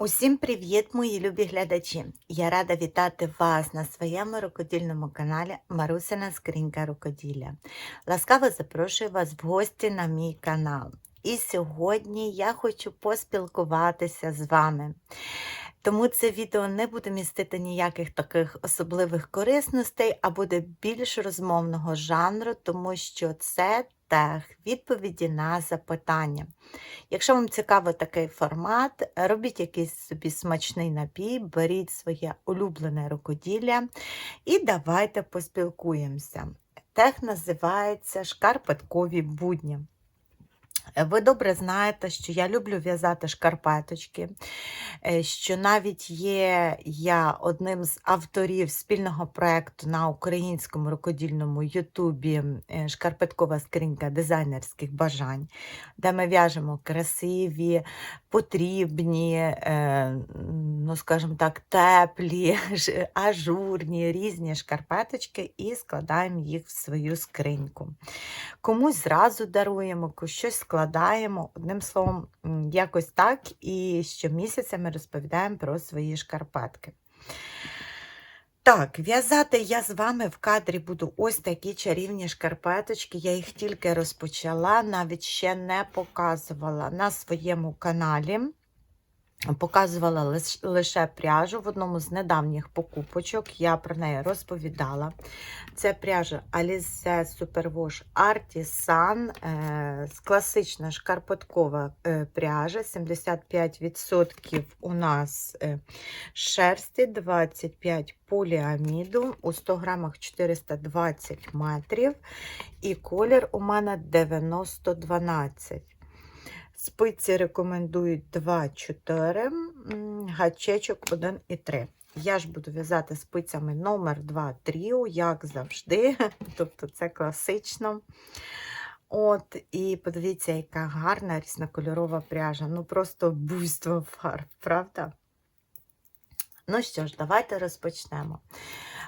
Усім привіт, мої любі глядачі! Я рада вітати вас на своєму рукодільному каналі Марусина Скринька Рукоділля. Ласкаво запрошую вас в гості на мій канал. І сьогодні я хочу поспілкуватися з вами. Тому це відео не буде містити ніяких таких особливих корисностей, а буде більш розмовного жанру, тому що це тех відповіді на запитання. Якщо вам цікавий такий формат, робіть якийсь собі смачний напій, беріть своє улюблене рукоділля і давайте поспілкуємося. Тех називається шкарпеткові будні. Ви добре знаєте, що я люблю в'язати шкарпеточки, е, що навіть є я одним з авторів спільного проєкту на українському рукодільному Ютубі е, Шкарпеткова скринька дизайнерських бажань, де ми в'яжемо красиві, потрібні, е, ну, скажімо так, теплі, ажурні, різні шкарпеточки і складаємо їх в свою скриньку. Комусь зразу даруємо, щось складаємо. Одним словом, якось так. І щомісяця ми розповідаємо про свої шкарпетки. Так, в'язати я з вами в кадрі буду ось такі чарівні шкарпеточки. Я їх тільки розпочала, навіть ще не показувала на своєму каналі. Показувала лише пряжу в одному з недавніх покупочок. Я про неї розповідала. Це пряжа Alize Superwash Artisan, е, класична шкарпеткова е, пряжа. 75% у нас е, шерсті, 25 поліаміду, у 100 грамах 420 метрів. І колір у мене 9012. Спиці рекомендують 2-4, гачечок 1 і 3. Я ж буду в'язати спицями номер 2 тріо, як завжди. Тобто це класично. От, і подивіться, яка гарна різнокольорова пряжа. Ну просто буйство фарб, правда? Ну що ж, давайте розпочнемо.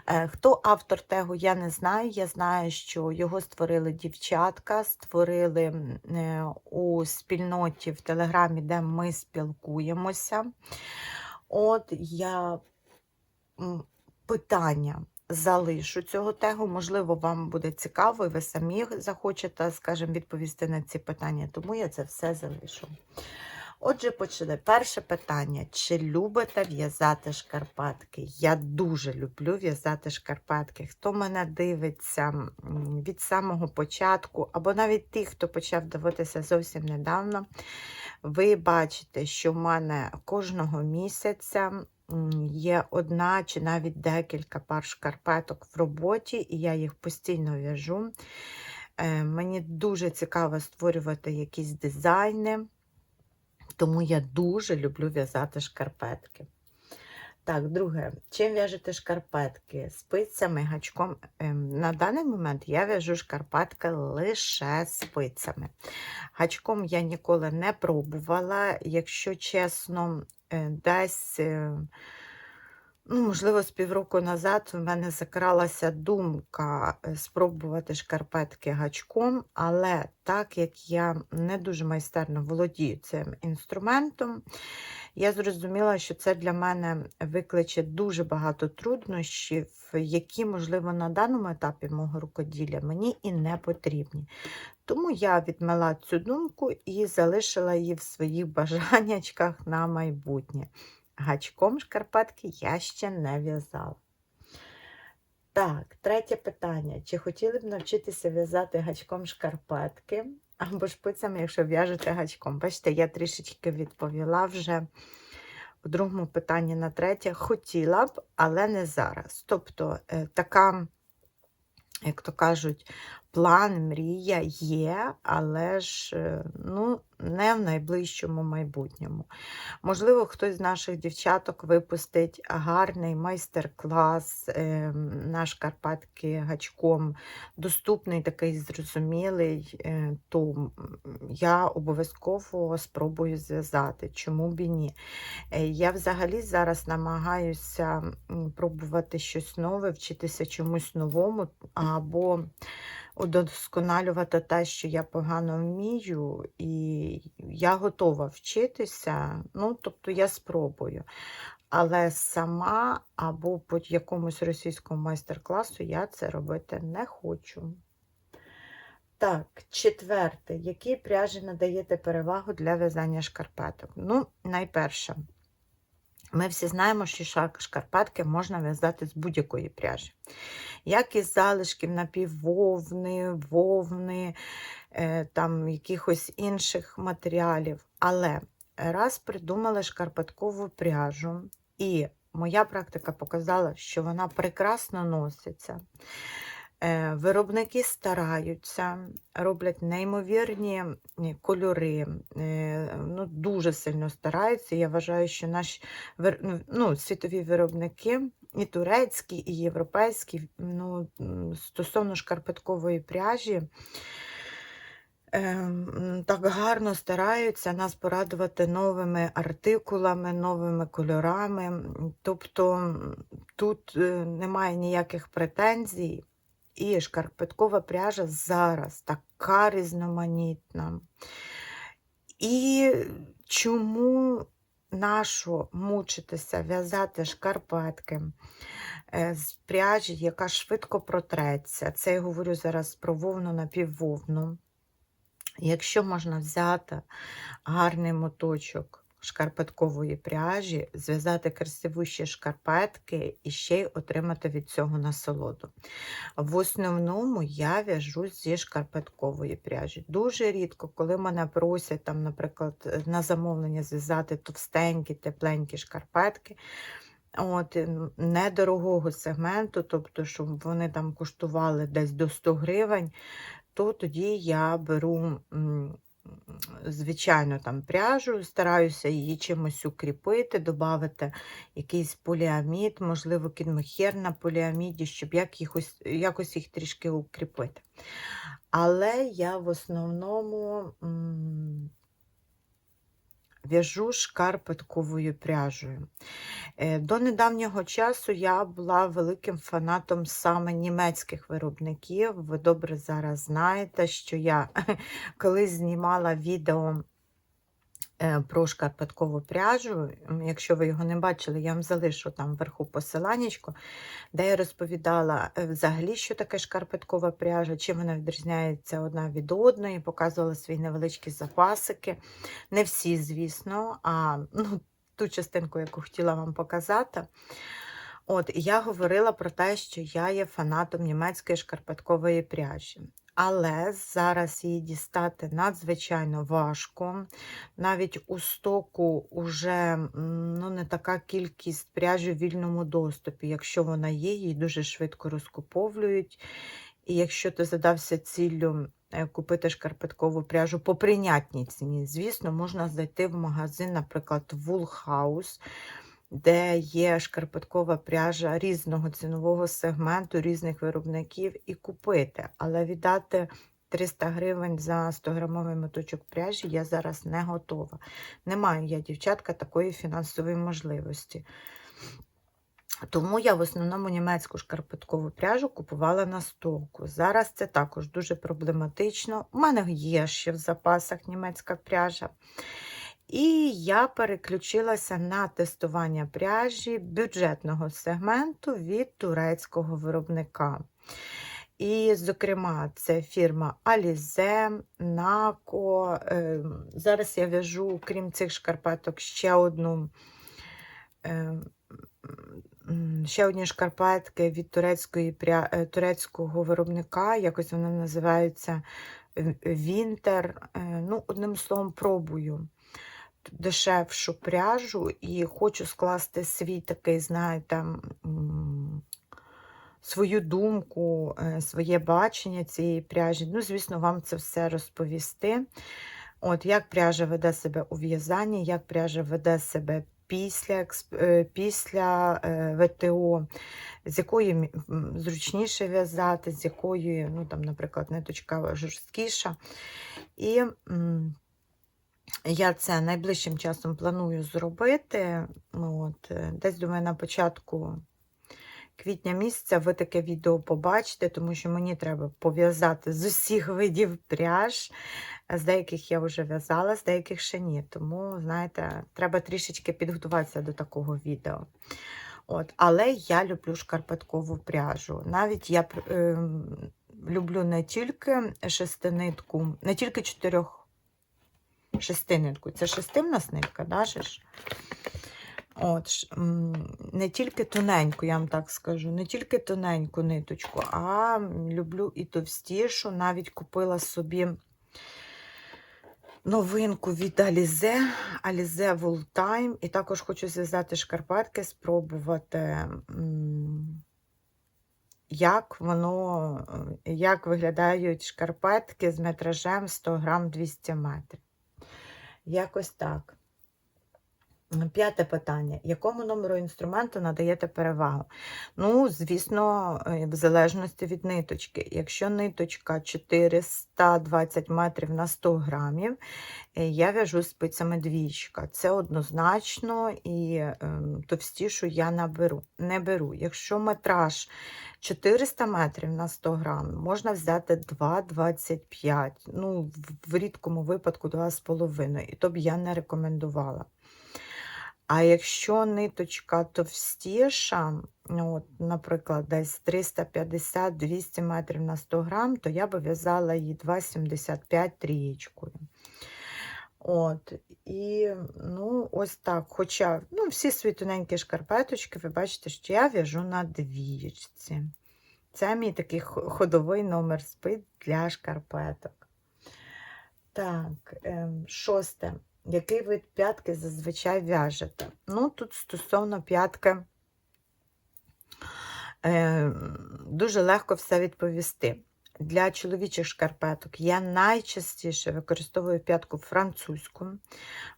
Е, Хто автор тегу, я не знаю. Я знаю, що його створили дівчатка, створили е, у спільноті в Телеграмі, де ми спілкуємося. От я питання залишу цього тегу. Можливо, вам буде цікаво, і ви самі захочете, скажімо, відповісти на ці питання, тому я це все залишу. Отже, почали. Перше питання: чи любите в'язати шкарпетки? Я дуже люблю в'язати шкарпетки. Хто мене дивиться від самого початку, або навіть ті, хто почав дивитися зовсім недавно, ви бачите, що в мене кожного місяця є одна чи навіть декілька пар шкарпеток в роботі, і я їх постійно в'яжу. Е, Мені дуже цікаво створювати якісь дизайни. Тому я дуже люблю в'язати шкарпетки. Так, друге, чим в'яжете шкарпетки? Спицями, гачком. Ем, На даний момент я в'яжу шкарпетки лише спицями. Гачком я ніколи не пробувала. Якщо чесно, е, десь, е, ну, можливо, з півроку назад в мене закралася думка е, спробувати шкарпетки гачком, але так як я не дуже майстерно володію цим інструментом, я зрозуміла, що це для мене викличе дуже багато труднощів, які, можливо, на даному етапі мого рукоділля мені і не потрібні. Тому я відмела цю думку і залишила її в своїх бажаннячках на майбутнє. Гачком шкарпетки я ще не в'язала. Так, третє питання. Чи хотіли б навчитися в'язати гачком шкарпетки або шпицями, якщо в'яжете гачком? Бачите, я трішечки відповіла вже у другому питанні на третє. Хотіла б, але не зараз. Тобто, е, така, як то кажуть, план, мрія є, але ж е, ну, не в найближчому майбутньому. Можливо, хтось з наших дівчаток випустить гарний майстер-клас е, на шкарпетки гачком, доступний, такий зрозумілий, е, то я обов'язково спробую зв'язати. Чому б і ні? Е, Я взагалі зараз намагаюся пробувати щось нове, вчитися чомусь новому, або удосконалювати те, що я погано вмію, і я готова вчитися. Ну, тобто я спробую. Але сама або по якомусь російському майстер-класу я це робити не хочу. Так, четверте. Які пряжі надаєте перевагу для в'язання шкарпеток? Ну, найперше, ми всі знаємо, що шкарпетки можна в'язати з будь-якої пряжі. Як із залишків напіввовни, вовни, е, там якихось інших матеріалів. Але раз придумали шкарпеткову пряжу, і моя практика показала, що вона прекрасно носиться. Е, Виробники стараються, роблять неймовірні кольори, е, ну, дуже сильно стараються. Я вважаю, що наші ну, світові виробники, і турецькі, і європейські, ну, стосовно шкарпеткової пряжі, ем, так гарно стараються нас порадувати новими артикулами, новими кольорами. Тобто тут е, немає ніяких претензій. І шкарпеткова пряжа зараз така різноманітна. І чому нащо мучитися в'язати шкарпетки е, з пряжі, яка швидко протреться? Це я говорю зараз про вовну напіввовну. Якщо можна взяти гарний моточок шкарпеткової пряжі, зв'язати красивіші шкарпетки і ще й отримати від цього насолоду. В основному я в'яжу зі шкарпеткової пряжі. Дуже рідко, коли мене просять, там, наприклад, на замовлення зв'язати товстенькі, тепленькі шкарпетки. От, недорогого сегменту, тобто, щоб вони там коштували десь до 100 гривень, то тоді я беру, звичайно, там пряжу, стараюся її чимось укріпити, додати якийсь поліамід, можливо, кінмохер на поліаміді, щоб якось, якось їх трішки укріпити. Але я в основному в'яжу шкарпетковою пряжею. Е, До недавнього часу я була великим фанатом саме німецьких виробників. Ви добре зараз знаєте, що я колись знімала відео про шкарпеткову пряжу. Якщо ви його не бачили, я вам залишу там вверху посиланнячко, де я розповідала е, взагалі, що таке шкарпеткова пряжа, чим вона відрізняється одна від одної, показувала свої невеличкі запасики. Не всі, звісно, а ну, ту частинку, яку хотіла вам показати. От, я говорила про те, що я є фанатом німецької шкарпеткової пряжі. Але зараз її дістати надзвичайно важко. Навіть у стоку вже ну, не така кількість пряжі в вільному доступі. Якщо вона є, її дуже швидко розкуповують. І якщо ти задався ціллю е, купити шкарпеткову пряжу по прийнятній ціні, звісно, можна зайти в магазин, наприклад, Wool House, де є шкарпеткова пряжа різного цінового сегменту, різних виробників, і купити. Але віддати 300 гривень за 100-грамовий моточок пряжі я зараз не готова. Не маю я, дівчатка, такої фінансової можливості. Тому я в основному німецьку шкарпеткову пряжу купувала на стоку. Зараз це також дуже проблематично. У мене є ще в запасах німецька пряжа. І я переключилася на тестування пряжі бюджетного сегменту від турецького виробника. І, зокрема, це фірма Alize, Naco. Е, Зараз я в'яжу, крім цих шкарпеток, ще одну. е, Ще одні шкарпетки від турецької, е, турецького виробника, якось вони називаються Вінтер. Ну, одним словом, пробую дешевшу пряжу і хочу скласти свій такий, знаєте, свою думку, е, своє бачення цієї пряжі. Ну, звісно, вам це все розповісти. От як пряжа веде себе у в'язанні, як пряжа веде себе після, е, після е, ВТО, з якої зручніше в'язати, з якої, ну, там, наприклад, ниточка жорсткіша. І я це найближчим часом планую зробити. Ну, От, е, десь думаю, на початку квітня місяця ви таке відео побачите, тому що мені треба пов'язати з усіх видів пряж. З деяких я вже в'язала, з деяких ще ні. Тому, знаєте, треба трішечки підготуватися до такого відео. От, але я люблю шкарпеткову пряжу. Навіть я ем, люблю не тільки шестинитку, не тільки чотирьох шестинитку. Це шести в нас нитка, да, ж? От, не тільки тоненьку, я вам так скажу, не тільки тоненьку ниточку, а люблю і товстішу. Навіть купила собі новинку від Alize Wool Time. І також хочу зв'язати шкарпетки, спробувати, як воно, як виглядають шкарпетки з метражем 100 грам 200 метрів. Якось так. П'яте питання. Якому номеру інструменту надаєте перевагу? Ну, звісно, е, в залежності від ниточки. Якщо ниточка 420 метрів на 100 грамів, е, я в'яжу спицями двічка. Це однозначно і ем, товстішу я наберу, не беру. Якщо метраж 400 метрів на 100 грам, можна взяти 2,25, ну, в рідкому випадку 2,5, і то б я не рекомендувала. А якщо ниточка товстіша, от, наприклад, десь 350-200 метрів на 100 грам, то я би в'язала її 2,75 трієчкою. От, і ну, ось так. Хоча ну, всі свої тоненькі шкарпеточки, ви бачите, що я в'яжу на двієчці. Це мій такий ходовий номер спит для шкарпеток. Так, ем, шосте. Який вид п'ятки зазвичай в'яжете? Ну, тут стосовно п'ятки е, дуже легко все відповісти. Для чоловічих шкарпеток я найчастіше використовую п'ятку французьку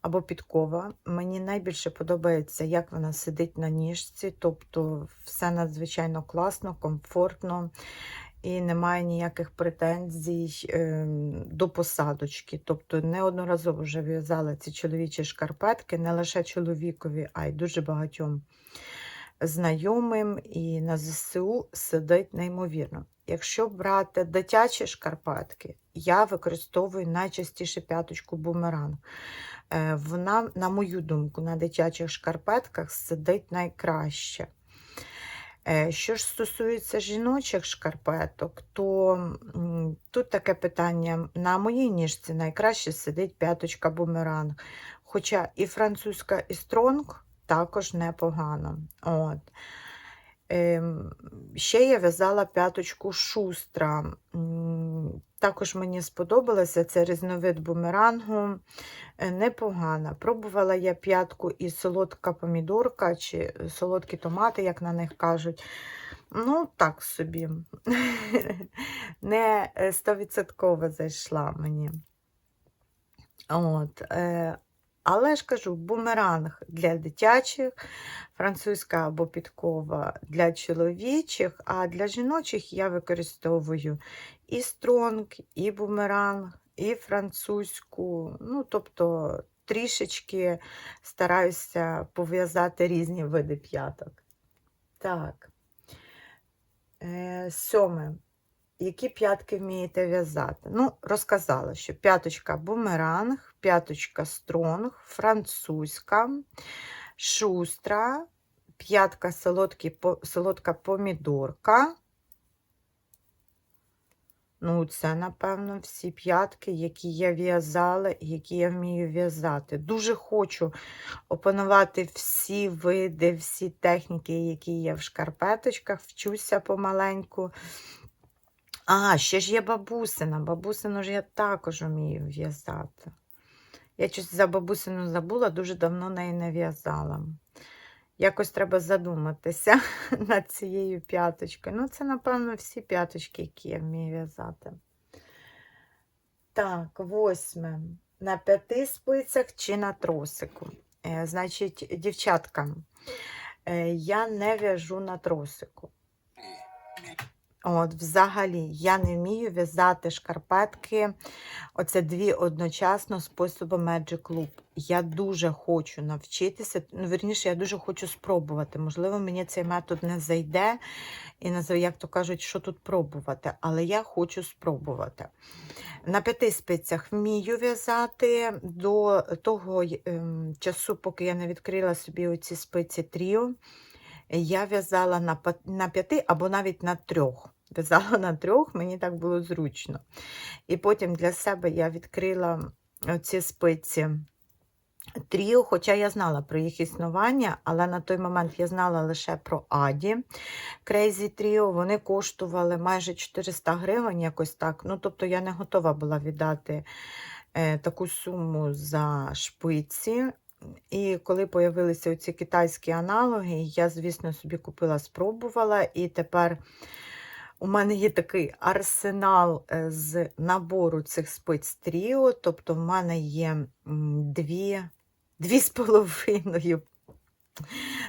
або підкова. Мені найбільше подобається, як вона сидить на ніжці, тобто все надзвичайно класно, комфортно і немає ніяких претензій ем, до посадочки. Тобто неодноразово вже в'язала ці чоловічі шкарпетки, не лише чоловікові, а й дуже багатьом знайомим і на ЗСУ сидить неймовірно. Якщо брати дитячі шкарпетки, я використовую найчастіше п'яточку бумеранг. Е, Вона, на мою думку, на дитячих шкарпетках сидить найкраще. Е, Що ж стосується жіночих шкарпеток, то тут таке питання: на моїй ніжці найкраще сидить п'яточка бумеранг. Хоча і французька, і стронг також непогано. От. Ем, ще я в'язала п'яточку шустра. Також мені сподобалося це різновид бумерангу. Е, Непогана. Пробувала я п'ятку і солодка помідорка, чи солодкі томати, як на них кажуть. Ну, так собі. Не е, стовідсотково зайшла мені. От, е, але ж кажу, бумеранг для дитячих, французька або підкова для чоловічих, а для жіночих я використовую і стронг, і бумеранг, і французьку. Ну, тобто трішечки стараюся пов'язати різні види п'яток. Так. Е, сьоме. Які п'ятки вмієте в'язати? Ну, розказала, що п'яточка бумеранг, п'яточка стронг, французька, шустра, п'ятка солодкі, солодка помідорка. Ну, це, напевно, всі п'ятки, які я в'язала які я вмію в'язати. Дуже хочу опанувати всі види, всі техніки, які є в шкарпеточках, вчуся помаленьку. А, ще ж є бабусина. Бабусину ж я також вмію в'язати. Я щось за бабусину забула, дуже давно неї не в'язала. Якось треба задуматися над цією п'яточкою. Ну, це, напевно, всі п'яточки, які я вмію в'язати. Так, восьме. На п'яти спицях чи на тросику. Е, значить, дівчатка, е, я не в'яжу на тросику. От, взагалі, я не вмію в'язати шкарпетки. Оце дві одночасно способом Magic Loop. Я дуже хочу навчитися. Ну, вірніше, я дуже хочу спробувати. Можливо, мені цей метод не зайде. І назив, як то кажуть, що тут пробувати. Але я хочу спробувати. На п'яти спицях вмію в'язати до того ем, часу, поки я не відкрила собі оці спиці тріо. Я в'язала на п'яти або навіть на трьох. В'язала на трьох, мені так було зручно. І потім для себе я відкрила ці спиці тріо, хоча я знала про їх існування, але на той момент я знала лише про Аді Crazy Trio. Вони коштували майже 400 гривень, якось так. Ну, тобто я не готова була віддати е, таку суму за шпиці. І коли появилися ці китайські аналоги, я, звісно, собі купила, спробувала, і тепер у мене є такий арсенал е, з набору цих спиць тріо, тобто в мене є дві, дві з половиною.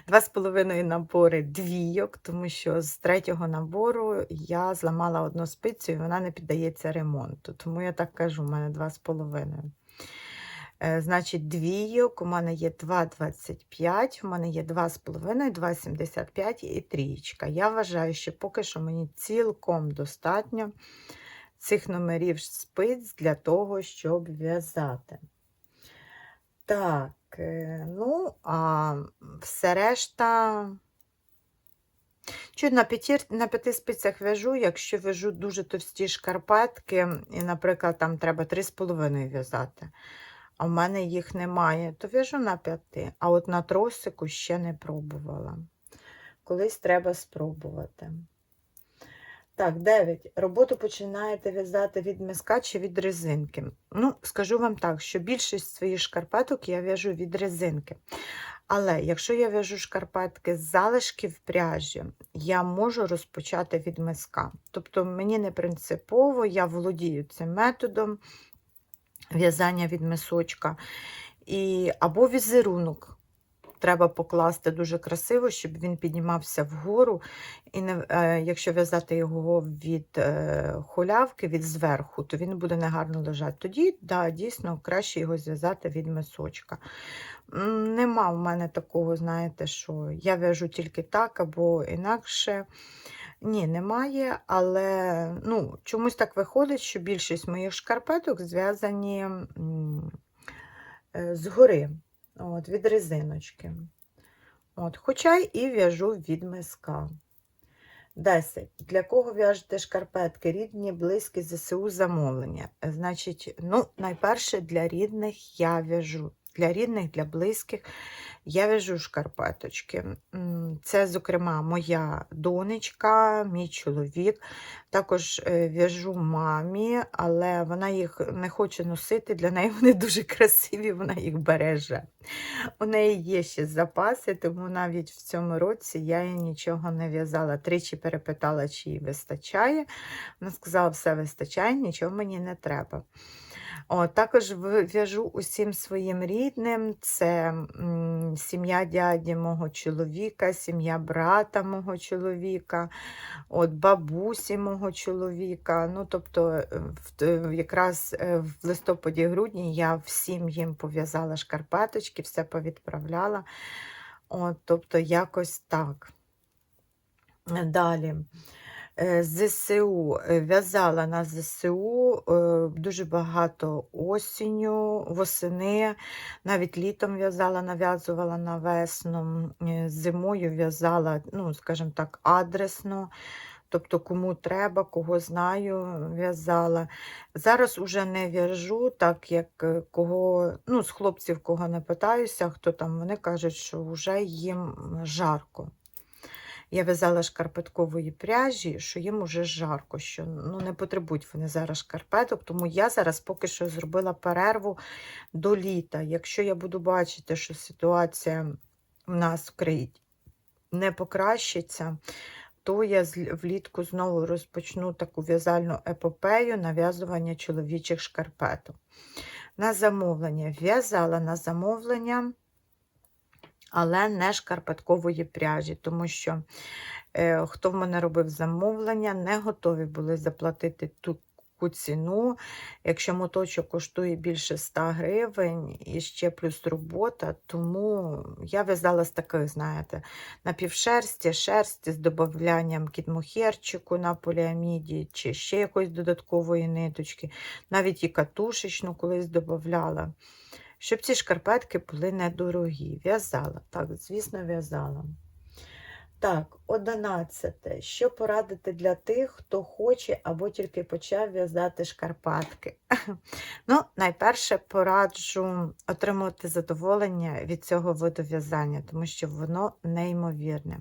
Два з половиною набори двійок, тому що з третього набору я зламала одну спицю і вона не піддається ремонту. Тому я так кажу, у мене два з половиною. Е, Значить, двійок, у мене є 2,25, у мене є 2,5, 2,75 і трієчка. Я вважаю, що поки що мені цілком достатньо цих номерів спиць для того, щоб в'язати. Так, е, ну, а все решта. Чуть на, п'ятір, на п'яти спицях в'яжу, якщо в'яжу дуже товсті шкарпетки, і, наприклад, там треба 3,5 в'язати, а в мене їх немає, то в'яжу на п'яти. А от на тросику ще не пробувала. Колись треба спробувати. Так, 9. Роботу починаєте в'язати від миска чи від резинки. Ну, скажу вам так, що більшість своїх шкарпеток я в'яжу від резинки. Але якщо я в'яжу шкарпетки з залишків пряжі, я можу розпочати від миска. Тобто мені не принципово, я володію цим методом в'язання від мисочка. І, або візерунок треба покласти дуже красиво, щоб він піднімався вгору. І не, е, якщо в'язати його від е, холявки, від зверху, то він буде негарно лежати. Тоді, да, дійсно, краще його зв'язати від мисочка. Нема в мене такого, знаєте, що я в'яжу тільки так або інакше. Ні, немає, але ну, чомусь так виходить, що більшість моїх шкарпеток зв'язані е, згори, от, від резиночки. От, хоча і в'яжу від миска. 10. Для кого в'яжете шкарпетки? Рідні, близькі, ЗСУ замовлення. Значить, ну, найперше для рідних я в'яжу. Для рідних, для близьких я в'яжу шкарпеточки. Це, зокрема, моя донечка, мій чоловік. Також е, в'яжу мамі, але вона їх не хоче носити. Для неї вони дуже красиві, вона їх береже. У неї є ще запаси, тому навіть в цьому році я їй нічого не в'язала. Тричі перепитала, чи їй вистачає. Вона сказала, все вистачає, нічого мені не треба. О, також в'яжу усім своїм рідним. Це сім'я дяді мого чоловіка, сім'я брата мого чоловіка, от бабусі мого чоловіка. Ну, тобто, е, в- якраз е, в листопаді-грудні я всім їм пов'язала шкарпеточки, все повідправляла. От, тобто, якось так. Далі. Е, ЗСУ е, в'язала на ЗСУ е, дуже багато осінню, восени, навіть літом в'язала, нав'язувала на весну, зимою в'язала, ну, скажімо так, адресно. Тобто, кому треба, кого знаю, в'язала. Зараз уже не в'яжу, так як кого, ну, з хлопців, кого не питаюся, хто там, вони кажуть, що вже їм жарко. Я в'язала шкарпеткової пряжі, що їм уже жарко, що ну, не потребують вони зараз шкарпеток, тому я зараз поки що зробила перерву до літа. Якщо я буду бачити, що ситуація в нас в країні не покращиться, то я влітку знову розпочну таку в'язальну епопею нав'язування чоловічих шкарпеток. На замовлення в'язала на замовлення але не шкарпеткової пряжі, тому що е, хто в мене робив замовлення, не готові були заплатити таку ціну. Якщо моточок коштує більше 100 гривень і ще плюс робота, тому я в'язала з таких, знаєте, напівшерсті, шерсті з додаванням кітмохерчику на поліаміді, чи ще якоїсь додаткової ниточки, навіть і катушечну колись додавала. Щоб ці шкарпетки були недорогі. В'язала. Так, звісно, в'язала. Так, одинадцяте. Що порадити для тих, хто хоче або тільки почав в'язати шкарпетки? Ну, найперше пораджу отримувати задоволення від цього виду в'язання, тому що воно неймовірне.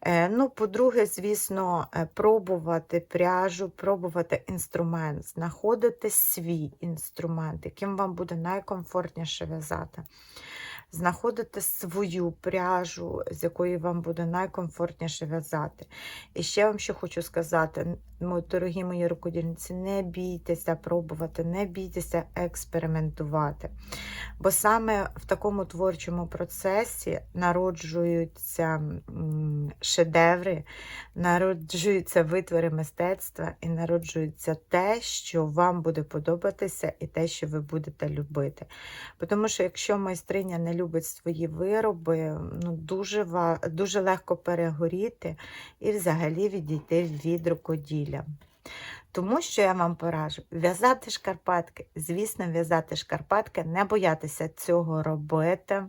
Е, Ну, по-друге, звісно, е, пробувати пряжу, пробувати інструмент, знаходити свій інструмент, яким вам буде найкомфортніше в'язати. Знаходити свою пряжу, з якої вам буде найкомфортніше в'язати. І ще вам ще хочу сказати, дорогі мої рукодільниці, не бійтеся пробувати, не бійтеся експериментувати. Бо саме в такому творчому процесі народжуються шедеври, народжуються витвори мистецтва і народжується те, що вам буде подобатися, і те, що ви будете любити. Тому що якщо майстриня не любить свої вироби, ну дуже, дуже легко перегоріти і взагалі відійти від рукоділля. Тому що я вам пораджу в'язати шкарпатки. Звісно, в'язати шкарпатки, не боятися цього робити.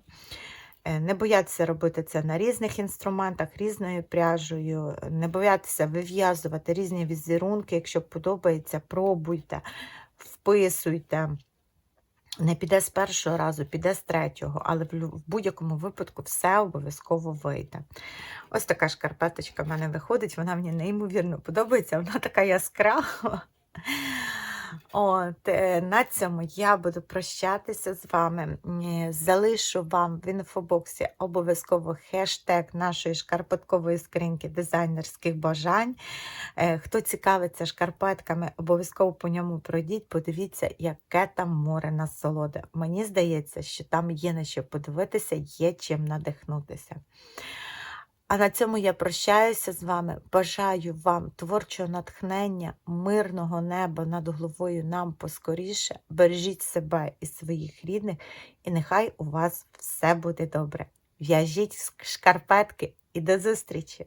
Е, Не боятися робити це на різних інструментах, різною пряжею, не боятися вив'язувати різні візерунки. Якщо подобається, пробуйте, вписуйте. Не піде з першого разу, піде з третього, але в будь-якому випадку все обов'язково вийде. Ось така шкарпеточка в мене виходить, вона мені неймовірно подобається, вона така яскрава. От, е, на цьому я буду прощатися з вами. Е, Залишу вам в інфобоксі обов'язково хештег нашої шкарпеткової скриньки дизайнерських бажань. Е, Хто цікавиться шкарпетками, обов'язково по ньому пройдіть, подивіться, яке там море насолоди. Мені здається, що там є на що подивитися, є чим надихнутися. А на цьому я прощаюся з вами. Бажаю вам творчого натхнення, мирного неба над головою нам поскоріше. Бережіть себе і своїх рідних, і нехай у вас все буде добре. В'яжіть шкарпетки і до зустрічі!